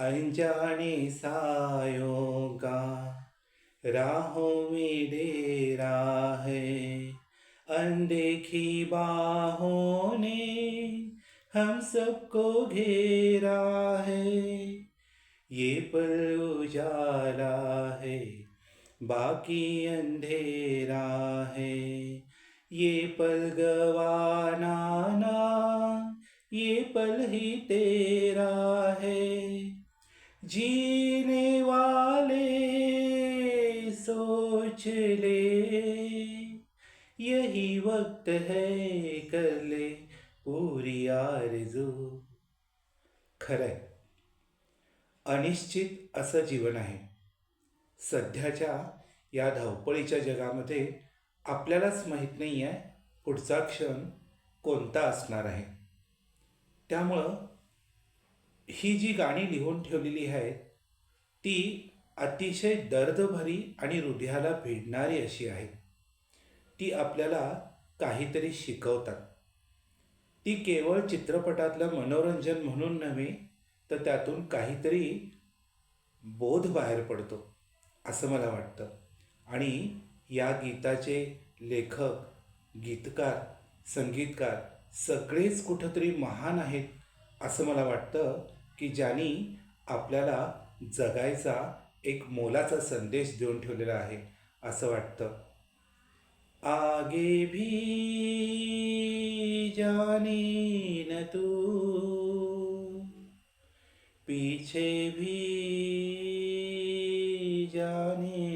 अनजाने सायों राहों में डेरा है अनदेखी बाहों ने हम सबको घेरा है। ये पल उजाला है, बाकी अंधेरा है। ये पल गवाना ना, ये पल ही तेरा है। जीने वाले सोच ले। यही वक्त है कर ले पूरी आरजू। खरंय अनिश्चित असं जीवन आहे. सध्याच्या या धावपळीच्या जगामध्ये आपल्यालाच माहीत नाही आहे पुढचा क्षण कोणता असणार आहे. त्यामुळं ही जी गाणी लिहून ठेवलेली आहेत ती अतिशय दर्दभरी आणि हृदयाला भिडणारी अशी आहेत. ती आपल्याला काहीतरी शिकवतात. ती केवळ चित्रपटातलं मनोरंजन म्हणून नव्हे तर त्यातून काहीतरी बोध बाहेर पडतो असं मला वाटतं. आणि या गीताचे लेखक गीतकार संगीतकार सगळेच कुठंतरी महान आहेत असं मला वाटतं. की ज्यांनी आपल्याला जगायचा एक मोलाचा संदेश देऊन ठेवलेला आहे असं वाटतं. आगे भी जाने न तू पीछे भी जाने